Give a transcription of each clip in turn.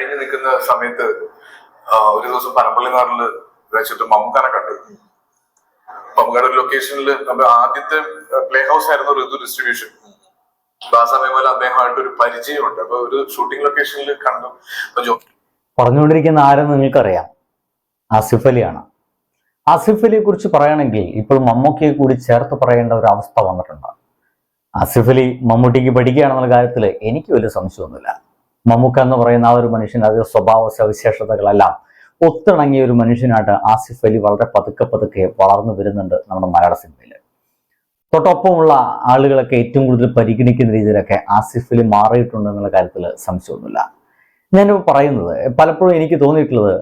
കഴിഞ്ഞു നിൽക്കുന്ന സമയത്ത് ഒരു ദിവസം പനപ്പള്ളി നാട്ടിൽ വെച്ചിട്ട് മമ്മൂക്കാനെ കണ്ടു. മമ്മൂക്കാട് ലൊക്കേഷനിൽ നമ്മുടെ ആദ്യത്തെ പ്ലേ ഹൗസ് ആയിരുന്നു ഋതു ഡിസ്ട്രിബ്യൂഷൻ പോലെ അദ്ദേഹമായിട്ട് ഒരു പരിചയമുണ്ട്. അപ്പൊ ഒരു ഷൂട്ടിംഗ് ലൊക്കേഷനിൽ കണ്ടു. പറഞ്ഞുകൊണ്ടിരിക്കുന്ന ആരെന്ന് നിങ്ങൾക്കറിയാം. ആസിഫ് അലിയാണ് ആസിഫ് അലിയെ കുറിച്ച് പറയുകയാണെങ്കിൽ ഇപ്പോൾ മമ്മൂക്കയെ കൂടി ചേർത്ത് പറയേണ്ട ഒരു അവസ്ഥ വന്നിട്ടുണ്ട്. ആസിഫ് അലി മമ്മൂട്ടിക്ക് പഠിക്കുകയാണെന്നുള്ള കാര്യത്തിൽ എനിക്ക് വലിയ സംശയമൊന്നുമില്ല. മമ്മൂക്ക എന്ന് പറയുന്ന ആ ഒരു മനുഷ്യൻ അതിൽ സ്വഭാവ സവിശേഷതകളെല്ലാം ഒത്തിണങ്ങിയ ഒരു മനുഷ്യനായിട്ട് ആസിഫ് അലി വളരെ പതുക്കെ പതുക്കെ വളർന്നു വരുന്നുണ്ട് നമ്മുടെ മലയാള സിനിമയിൽ തൊട്ടൊപ്പമുള്ള ആളുകളൊക്കെ ഏറ്റവും കൂടുതൽ പരിഗണിക്കുന്ന രീതിയിലൊക്കെ ആസിഫ് അലി മാറിയിട്ടുണ്ട് എന്നുള്ള കാര്യത്തിൽ സംശയമൊന്നുമില്ല. ഞാനിപ്പോൾ പറയുന്നത് പലപ്പോഴും എനിക്ക് തോന്നിയിട്ടുള്ളത്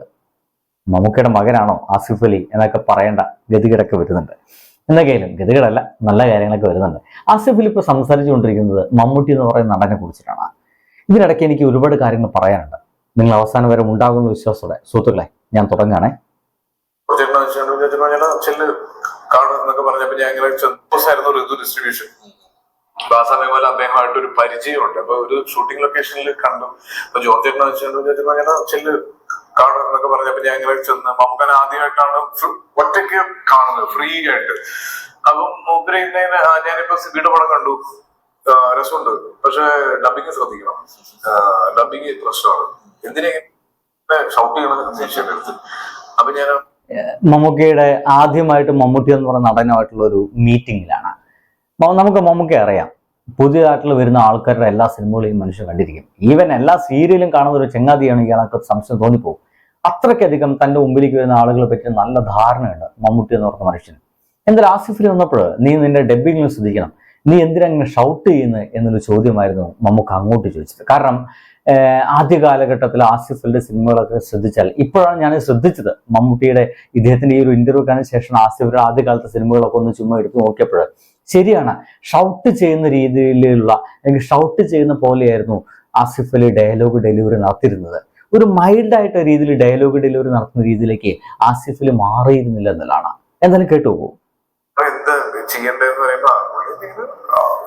മമുക്കയുടെ മകനാണോ ആസിഫ് അലി എന്നൊക്കെ പറയേണ്ട ഗതികേടൊക്കെ വരുന്നുണ്ട്. എന്തൊക്കെയായാലും ഗതികേടല്ല നല്ല കാര്യങ്ങളൊക്കെ വരുന്നുണ്ട്. ആസിഫ് അലി ഇപ്പോൾ സംസാരിച്ചുകൊണ്ടിരിക്കുന്നത് മമ്മൂട്ടി എന്ന് പറയുന്ന നടനെ കുറിച്ചിട്ടാണ്. ഇതിനിടയ്ക്ക് എനിക്ക് ഒരുപാട് കാര്യങ്ങൾ പറയാനുണ്ട്. നിങ്ങൾ അവസാനം വരെ ഉണ്ടാകുന്ന വിശ്വാസത്തോടെ. സുഹൃത്തുക്കളെ ഞാൻ തുടങ്ങാണേ ചേട്ടൻ ചേട്ടൻ പറഞ്ഞാൽ ചെല്ല് കാണും പറഞ്ഞപ്പോ ഞാൻ ഡിസ്ട്രിബ്യൂഷൻ അദ്ദേഹമായിട്ട് ഒരു പരിചയമുണ്ട്. അപ്പൊ ഒരു ഷൂട്ടിംഗ് ലൊക്കേഷനിൽ കണ്ടു. അപ്പൊ ജോർജ് ചേട്ടൻ പറഞ്ഞാൽ ചെല്ല് കാണും എന്നൊക്കെ പറഞ്ഞപ്പോ ഞാൻ ഇങ്ങനെ ചെന്ന് മമ്മൂക്കൻ ആദ്യമായിട്ടാണ് ഒറ്റയ്ക്ക് കാണുന്നത്. ഫ്രീ ആയിട്ട്. അപ്പം മൂപ്പര് ഇന്ന ഞാനിപ്പോ സിബിയുടെ പടം കണ്ടു. രസമുണ്ട്. പക്ഷെ ഡബിങ് ശ്രദ്ധിക്കണം. ഡബിങ് പ്രശ്നമാണ്. എന്തിനെ ഷൗട്ട് ചെയ്യണം ദേഷ്യം എടുത്ത് അപ്പൊ ഞാൻ മമ്മൂക്കയുടെ ആദ്യമായിട്ട് മമ്മൂട്ടി എന്ന് പറയുന്ന നടനുമായിട്ടുള്ള ഒരു മീറ്റിംഗിലാണ് നമുക്ക് മമ്മൂക്കയെ അറിയാം. പുതിയതായിട്ടുള്ള വരുന്ന ആൾക്കാരുടെ എല്ലാ സിനിമകളും ഈ മനുഷ്യൻ കണ്ടിരിക്കും. ഈവൻ എല്ലാ സീരിയലും കാണുന്ന ഒരു ചെങ്ങാതിയാണ് ഇയാൾക്ക് സംശയം തോന്നിപ്പോകും അത്രയ്ക്കധികം തന്റെ മുമ്പിലേക്ക് വരുന്ന ആളുകളെ പറ്റി നല്ല ധാരണയുണ്ട് മമ്മൂട്ടി എന്ന് പറഞ്ഞ മനുഷ്യൻ എന്തായാലും ആസിഫിൽ വന്നപ്പോൾ നീ നിന്റെ ഡബ്ബിങ്ങിലും ശ്രദ്ധിക്കണം. നീ എന്തിനങ്ങനെ ഷൗട്ട് ചെയ്യുന്നത് എന്നൊരു ചോദ്യമായിരുന്നു നമുക്ക് അങ്ങോട്ട് ചോദിച്ചത്. കാരണം ആദ്യ കാലഘട്ടത്തിൽ ആസിഫിന്റെ സിനിമകളൊക്കെ ശ്രദ്ധിച്ചാൽ ഇപ്പോഴാണ് ഞാൻ ശ്രദ്ധിച്ചത് മമ്മൂട്ടിയുടെ ഇദ്ദേഹത്തിന്റെ ഈ ഒരു ഇന്റർവ്യൂ കാണുന്ന ശേഷം ആസിഫിന്റെ ആദ്യകാലത്തെ സിനിമകളൊക്കെ ഒന്ന് ചുമ്മാ എടുത്ത് നോക്കിയപ്പോൾ ശരിയാണ് ഷൗട്ട് ചെയ്യുന്ന രീതിയിലുള്ള അല്ലെങ്കിൽ ഷൗട്ട് ചെയ്യുന്ന പോലെയായിരുന്നു ആസിഫ് അലി ഡയലോഗ് ഡെലിവറി നടത്തിയിരുന്നത്. ഒരു മൈൽഡായിട്ട രീതിയിൽ ഡയലോഗ് ഡെലിവറി നടത്തുന്ന രീതിയിലേക്ക് ആസിഫ് അലി മാറിയിരുന്നില്ല എന്നതാണ് എന്തായാലും കേട്ടു പോകും എന്താ എന്ത് ചെയ്യണ്ടേന്ന് പറയുമ്പോ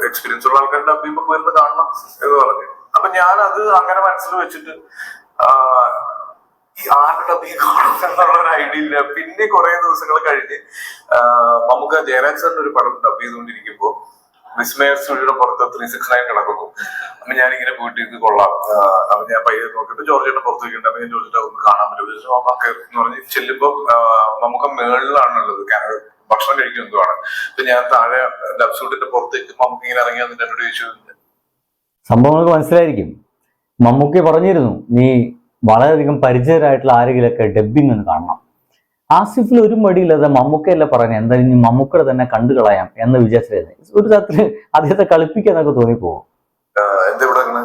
എക്സ്പീരിയൻസ് ഉള്ള ആൾക്കാരുടെ അഭിമുഖം വരുന്ന കാണണം എന്ന് പറഞ്ഞു. അപ്പൊ ഞാൻ അത് അങ്ങനെ മനസ്സിൽ വെച്ചിട്ട് ആരുടെ അഭിമുഖം എന്നുള്ള ഒരു ഐഡിയ ഇല്ല. പിന്നെ കുറെ ദിവസങ്ങൾ കഴിഞ്ഞ് നമുക്ക് ജയരാജ് സാറിന്റെ ഒരു പടം ഡബ് ചെയ്തുകൊണ്ടിരിക്കുമ്പോ വിസ്മയ സ്റ്റുഡിയോയുടെ പുറത്ത് ത്രീ സിക്സ് നയൻ കിടക്കുന്നു. അപ്പൊ ഞാൻ ഇങ്ങനെ പോയിട്ട് ഇത് കൊള്ളാം അപ്പൊ ഞാൻ പയ്യെ നോക്കിയപ്പോ ജോർജിയുടെ പുറത്ത് വെക്കുന്നുണ്ട് അപ്പൊ ഞാൻ ജോർജിയുടെ ഒന്ന് കാണാൻ പറ്റും. അപ്പൊ എന്ന് പറഞ്ഞ് ചെല്ലുമ്പോ ആ, നമുക്ക് മേളിലാണുള്ളത്. ഭക്ഷണം കഴിക്കും എന്തുവാണ്? ഇപ്പൊ ഞാൻ താഴെ ഡബ് ഷൂട്ടിന്റെ പുറത്തേക്ക് നമുക്ക് ഇങ്ങനെ ഇറങ്ങി വന്നിട്ട് എന്നോട് ചോദിച്ചു സംഭവങ്ങൾക്ക് മനസ്സിലായിരിക്കും. മമ്മൂക്കി പറഞ്ഞിരുന്നു നീ വളരെയധികം പരിചയരായിട്ടുള്ള ആരെങ്കിലൊക്കെ ഡബ്ബിംഗ് എന്ന് കാണണം. ആസിഫിൽ ഒരു മടിയില്ലാതെ മമ്മൂക്കയല്ല പറഞ്ഞ എന്തായാലും ഇനി മമ്മൂക്കയുടെ തന്നെ കണ്ടു കളയാം എന്ന് വിചാരിച്ചിരുന്നു. ഒരു തരത്തിൽ അദ്ദേഹത്തെ കളിപ്പിക്കാന്നൊക്കെ തോന്നിപ്പോകും എന്താ ഇവിടെ ഇങ്ങനെ?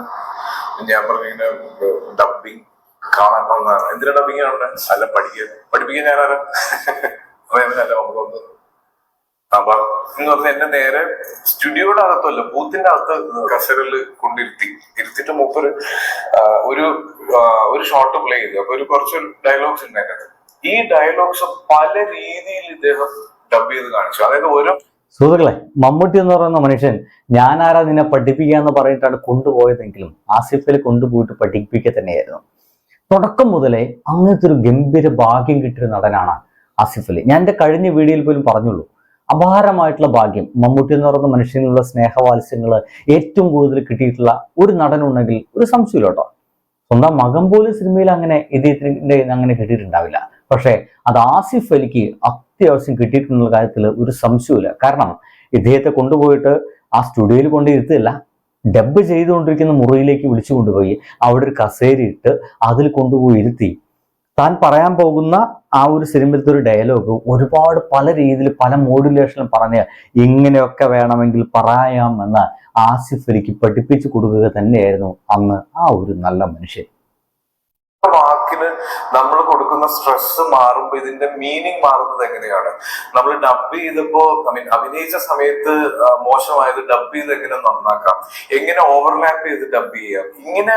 ഞാൻ പറഞ്ഞു ഡബ്ബിംഗ് കാണാൻ എന്തിനാ ഡബ്ബിംഗ് കാണുന്നത് അല്ല പഠിപ്പിക്കാൻ ഞാനാരാ? അപ്പൊ നമുക്ക് അപ്പൊ എന്ന് പറഞ്ഞ എന്നെ നേരെ സ്റ്റുഡിയോയുടെ അകത്തല്ല ബൂത്തിന്റെ അകത്ത് കസേരൽ കൊണ്ടിരുത്തി. ഇരുത്തിട്ട് മൂപ്പര് ഒരു ഒരു ഷോർട്ട് പ്ലേ ചെയ്തു. അപ്പൊ ഒരു കുറച്ച് ഡയലോഗ്സ് ഉണ്ട് അതിനകത്ത്. ഈ ഡയലോഗ്സ് പല രീതിയിൽ ഇദ്ദേഹം ഡബ് ചെയ്ത് കാണിച്ചു. അതായത് ഓരോ സുഹൃത്തുക്കളെ മമ്മൂട്ടി എന്ന് പറയുന്ന മനുഷ്യൻ ഞാനാരാ നിന്നെ പഠിപ്പിക്കുക എന്ന് പറഞ്ഞിട്ടാണ് കൊണ്ടുപോയതെങ്കിലും ആസിഫിൽ കൊണ്ടുപോയിട്ട് പഠിപ്പിക്കുക തന്നെയായിരുന്നു. തുടക്കം മുതലേ അങ്ങനത്തെ ഒരു ഗംഭീര ഭാഗ്യം കിട്ടിയ നടനാണ് ആസിഫ് അലി ഞാൻ എന്റെ കഴിഞ്ഞ വീഡിയോയിൽ പോലും പറഞ്ഞുള്ളൂ. അപാരമായിട്ടുള്ള ഭാഗ്യം. മമ്മൂട്ടി എന്ന് പറയുന്ന മനുഷ്യനുള്ള സ്നേഹവാത്സ്യങ്ങൾ ഏറ്റവും കൂടുതൽ കിട്ടിയിട്ടുള്ള ഒരു നടനുണ്ടെങ്കിൽ ഒരു സംശയമില്ല സ്വന്തം മകൻ പോലും സിനിമയിൽ അങ്ങനെ നിന്ന് അങ്ങനെ കിട്ടിയിട്ടുണ്ടാവില്ല. പക്ഷേ അത് ആസിഫ് അലിക്ക് അത്യാവശ്യം കിട്ടിയിട്ടുള്ള കാര്യത്തിൽ ഒരു സംശയമില്ല കാരണം ഇദ്ദേഹത്തെ കൊണ്ടുപോയിട്ട് ആ സ്റ്റുഡിയോയിൽ കൊണ്ടിരുത്തില്ല ഡബ് ചെയ്തുകൊണ്ടിരിക്കുന്ന മുറിയിലേക്ക് വിളിച്ചു കൊണ്ടുപോയി അവിടെ ഒരു കസേരയിട്ട് അതിൽ കൊണ്ടുപോയി ഇരുത്തി. താൻ പറയാൻ പോകുന്ന ആ ഒരു സിനിമയിലത്തെ ഒരു ഡയലോഗ് ഒരുപാട് പല രീതിയിൽ പല മോഡുലേഷനിലും പറഞ്ഞ് ഇങ്ങനെയൊക്കെ വേണമെങ്കിൽ പറയാമെന്ന് ആസിഫ് എനിക്ക് പഠിപ്പിച്ചു കൊടുക്കുക തന്നെയായിരുന്നു അന്ന് ആ ഒരു നല്ല മനുഷ്യൻ. വാക്കിന് നമ്മൾ കൊടുക്കുന്ന സ്ട്രെസ് മാറുമ്പോൾ ഇതിന്റെ മീനിങ് മാറുന്നത് എങ്ങനെയാണ്? നമ്മൾ ഡബ് ചെയ്തപ്പോ ഐ മീൻ അഭിനയിച്ച സമയത്ത് മോശമായത് ഡബ് ചെയ്ത് എങ്ങനെ നന്നാക്കാം? എങ്ങനെ ഓവർലാപ്പ് ചെയ്ത് ഡബ് ചെയ്യാം? ഇങ്ങനെ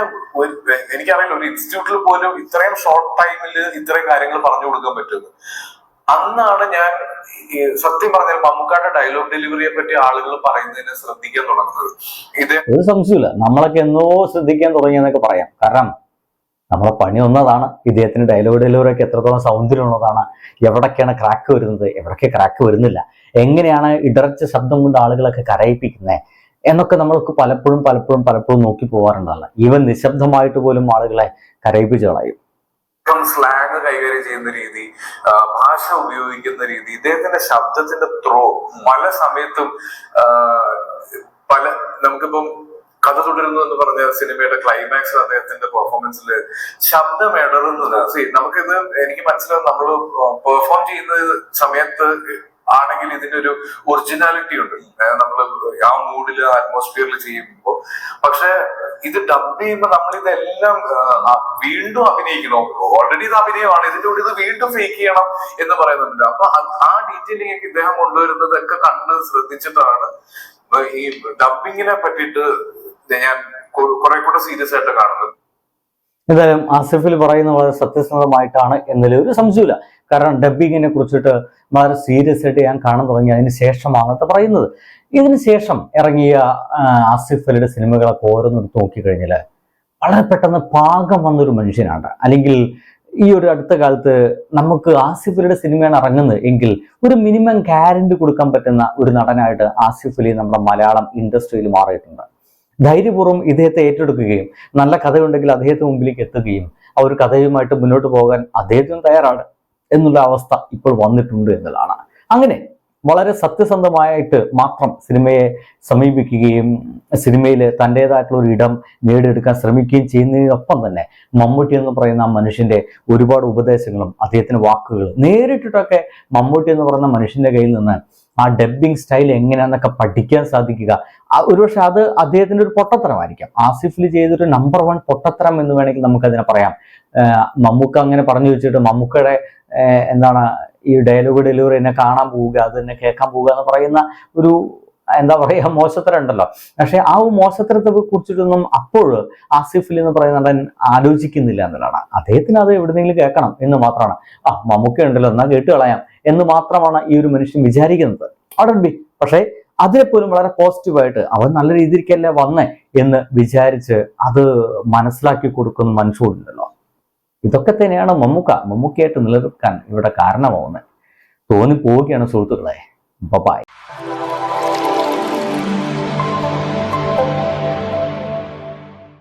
എനിക്കറിയില്ല ഒരു ഇൻസ്റ്റിറ്റ്യൂട്ടിൽ പോലും ഇത്രയും ഷോർട്ട് ടൈമിൽ ഇത്രയും കാര്യങ്ങൾ പറഞ്ഞു കൊടുക്കാൻ പറ്റുന്നു അന്നാണ് ഞാൻ സത്യം പറഞ്ഞാൽ മമ്മൂക്കാരുടെ ഡയലോഗ് ഡെലിവറിയെ പറ്റി ആളുകൾ പറയുന്നതിനെ ശ്രദ്ധിക്കാൻ തുടങ്ങുന്നത്. ഇത് ഒരു സംശയമില്ല നമ്മളൊക്കെ എന്നോ ശ്രദ്ധിക്കാൻ തുടങ്ങിയെന്നൊക്കെ പറയാം. കാരണം നമ്മളെ പണി ഒന്നതാണ്. ഇദ്ദേഹത്തിന് ഡയലോഗ് ഡെലിവറി ഒക്കെ എത്രത്തോളം സൗന്ദര്യമുള്ളതാണ്. എവിടൊക്കെയാണ് ക്രാക്ക് വരുന്നത്? എവിടൊക്കെ ക്രാക്ക് വരുന്നില്ല? എങ്ങനെയാണ് ഇടർച്ച ശബ്ദം കൊണ്ട് ആളുകളൊക്കെ കരയിപ്പിക്കുന്നത് എന്നൊക്കെ നമ്മൾക്ക് പലപ്പോഴും പലപ്പോഴും പലപ്പോഴും നോക്കി പോകാറുണ്ടല്ല ഈവൻ നിശബ്ദമായിട്ട് പോലും ആളുകളെ കരയിപ്പിച്ച് കളയും. സ്ലാങ് കൈകാര്യം ചെയ്യുന്ന രീതി ഭാഷ ഉപയോഗിക്കുന്ന രീതി ഇദ്ദേഹത്തിന്റെ ശബ്ദത്തിന്റെ ത്രോ പല സമയത്തും പല നമുക്കിപ്പം കഥ തുടരുന്നു എന്ന് പറഞ്ഞ സിനിമയുടെ ക്ലൈമാക്സ് അദ്ദേഹത്തിന്റെ പെർഫോമൻസിൽ ശബ്ദം ഇടറുന്നത്. See, നമുക്കിത് എനിക്ക് മനസ്സിലാവും നമ്മൾ പെർഫോം ചെയ്യുന്ന സമയത്ത് ആണെങ്കിൽ ഇതിന്റെ ഒരു ഒറിജിനാലിറ്റി ഉണ്ട് നമ്മൾ ആ മൂഡിൽ അറ്റ്മോസ്ഫിയറിൽ ചെയ്യുമ്പോൾ പക്ഷെ ഇത് ഡബ് ചെയ്യുമ്പോൾ നമ്മൾ ഇതെല്ലാം വീണ്ടും അഭിനയിക്കണം. ഓൾറെഡി ഇത് അഭിനയമാണ്. ഇതിന്റെ കൂടെ ഇത് വീണ്ടും ഫേക്ക് ചെയ്യണം എന്ന് പറയുന്നുണ്ട്. അപ്പൊ ആ ഡീറ്റെയിലിംഗ് ഇദ്ദേഹം കൊണ്ടുവരുന്നതൊക്കെ കണ്ട് ശ്രദ്ധിച്ചിട്ടാണ് ഈ ഡബിങ്ങിനെ പറ്റിയിട്ട് ഞാൻ കുറെ കൂടെ സീരിയസ് ആയിട്ട് കാണുന്നത്. എന്തായാലും ആസിഫിൽ പറയുന്ന വളരെ സത്യസന്ധമായിട്ടാണ് എന്നതിൽ ഒരു സംശയമില്ല കാരണം ഡബിങ്ങിനെ കുറിച്ചിട്ട് വളരെ സീരിയസ് ആയിട്ട് ഞാൻ കാണാൻ തുടങ്ങി അതിന് ശേഷമാണ് അത് പറയുന്നത്. ഇതിന് ശേഷം ഇറങ്ങിയ ആസിഫ് അലിയുടെ സിനിമകളൊക്കെ ഓരോന്നെടുത്ത് നോക്കിക്കഴിഞ്ഞാൽ വളരെ പെട്ടെന്ന് പാകം വന്നൊരു മനുഷ്യനാണ്. അല്ലെങ്കിൽ ഈ ഒരു അടുത്ത കാലത്ത് നമുക്ക് ആസിഫ് അലിയുടെ സിനിമയാണ് ഇറങ്ങുന്നത് എങ്കിൽ ഒരു മിനിമം ഗ്യാരണ്ടി കൊടുക്കാൻ പറ്റുന്ന ഒരു നടനായിട്ട് ആസിഫ് അലി നമ്മുടെ മലയാളം ഇൻഡസ്ട്രിയിൽ മാറിയിട്ടുണ്ട്. ധൈര്യപൂർവം ഇദ്ദേഹത്തെ ഏറ്റെടുക്കുകയും നല്ല കഥയുണ്ടെങ്കിൽ അദ്ദേഹത്തിന് മുമ്പിലേക്ക് എത്തുകയും ആ ഒരു കഥയുമായിട്ട് മുന്നോട്ട് പോകാൻ അദ്ദേഹത്തിനും തയ്യാറാണ് എന്നുള്ള അവസ്ഥ ഇപ്പോൾ വന്നിട്ടുണ്ട് എന്നതാണ് അങ്ങനെ വളരെ സത്യസന്ധമായിട്ട് മാത്രം സിനിമയെ സമീപിക്കുകയും സിനിമയിൽ തന്റെതായിട്ടുള്ള ഒരു ഇടം നേടിയെടുക്കാൻ ശ്രമിക്കുകയും ചെയ്യുന്നതിനൊപ്പം തന്നെ മമ്മൂട്ടി എന്ന് പറയുന്ന ആ മനുഷ്യന്റെ ഒരുപാട് ഉപദേശങ്ങളും അദ്ദേഹത്തിന്റെ വാക്കുകളും നേരിട്ടിട്ടൊക്കെ മമ്മൂട്ടി എന്ന് പറയുന്ന മനുഷ്യന്റെ കയ്യിൽ നിന്ന് ആ ഡബ്ബിംഗ് സ്റ്റൈൽ എങ്ങനെയാണെന്നൊക്കെ പഠിക്കാൻ സാധിക്കുക. ഒരുപക്ഷെ അത് അദ്ദേഹത്തിന്റെ ഒരു പൊട്ടത്തരമായിരിക്കാം. ആസിഫിൽ ചെയ്തൊരു നമ്പർ വൺ പൊട്ടത്തരം എന്ന് വേണമെങ്കിൽ നമുക്കതിനെ പറയാം. മമ്മൂക്ക അങ്ങനെ പറഞ്ഞു വെച്ചിട്ട് മമ്മൂക്കയുടെ എന്താണ് ഈ ഡയലോഗ് ഡെലിവറി എന്നെ കാണാൻ പോവുക അത് എന്നെ കേൾക്കാൻ പോവുക എന്ന് പറയുന്ന ഒരു എന്താ പറയുക മോശത്തരം ഉണ്ടല്ലോ പക്ഷെ ആ മോശത്തരത്തെ കുറിച്ചിട്ടൊന്നും അപ്പോൾ ആസിഫിൽ എന്ന് പറയുന്ന നടൻ ആലോചിക്കുന്നില്ല എന്നുള്ളതാണ്. അദ്ദേഹത്തിന് അത് എവിടെന്നെങ്കിലും കേൾക്കണം എന്ന് മാത്രമാണ്. ആ മമ്മൂക്ക ഉണ്ടല്ലോ എന്നാ കേട്ട് കളയാം എന്ന് മാത്രമാണ് ഈ ഒരു മനുഷ്യൻ വിചാരിക്കുന്നത്. അവിടെ ബി പക്ഷേ അതിനെപ്പോലും വളരെ പോസിറ്റീവായിട്ട് അവൻ നല്ല രീതിക്കല്ലേ വന്നേ എന്ന് വിചാരിച്ച് അത് മനസ്സിലാക്കി കൊടുക്കുന്ന മനുഷ്യരുണ്ടല്ലോ. ഇതൊക്കെ തന്നെയാണ് മമ്മൂക്ക. മമ്മൂക്കയായിട്ട് നിലനിൽക്കാൻ ഇവിടെ കാരണമാവുന്നത്. തോന്നി പോവുകയാണ് സുഹൃത്തുക്കളെ. ബൈ